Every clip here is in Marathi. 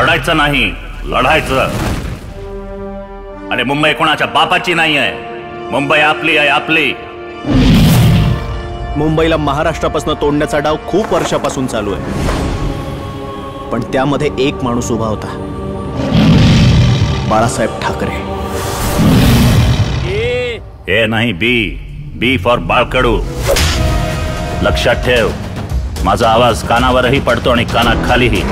रडायचं नाही लढायचं. आणि मुंबई कोणाच्या बापाची नाही आहे मुंबई आपली आहे आपली. मुंबईला महाराष्ट्रापासून तोडण्याचा डाव खूप वर्षापासून चालू आहे. पण त्यामध्ये एक माणूस उभा होता. बाळासाहेब ठाकरे. ए नाही बी. बी फॉर बाळकडू. लक्षात ठेव. माझा आवाज कानावरही पडतो आणि कानाखालीही.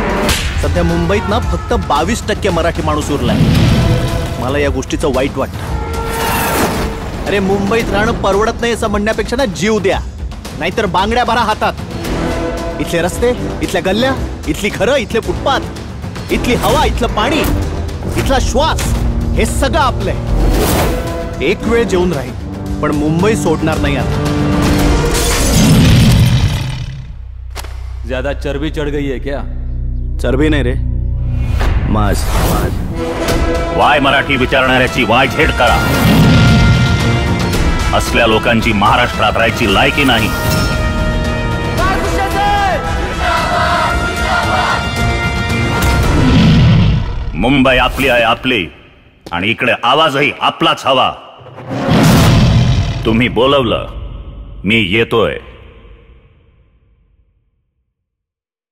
सध्या मुंबईत ना फक्त बावीस टक्के मराठी माणूस उरलाय. मला या गोष्टीचं वाईट वाटतं. अरे मुंबईत राहणं परवडत नाही असं म्हणण्यापेक्षा ना जीव द्या. नाहीतर बांगड्या भरा हातात. इथले रस्ते इथल्या गल्ल्या इथली घरं इथले फुटपाथ इथली हवा इथलं पाणी इथला श्वास हे सगळं आपलंय. एक वेळ जेवून राहील पण मुंबई सोडणार नाही आता. ज्यादा चर्बी चढ़ गई है क्या? चरबी नाही रे। माज वाय मराठी विचारणाऱ्याची वाय झेड करा. असल्या लोकांची महाराष्ट्रात राहायची लायकी नाही. मुंबई आपली आहे आपली आणि इकडे आवाजही आपलाच हवा. तुम्ही बोलवलं मी येतोय.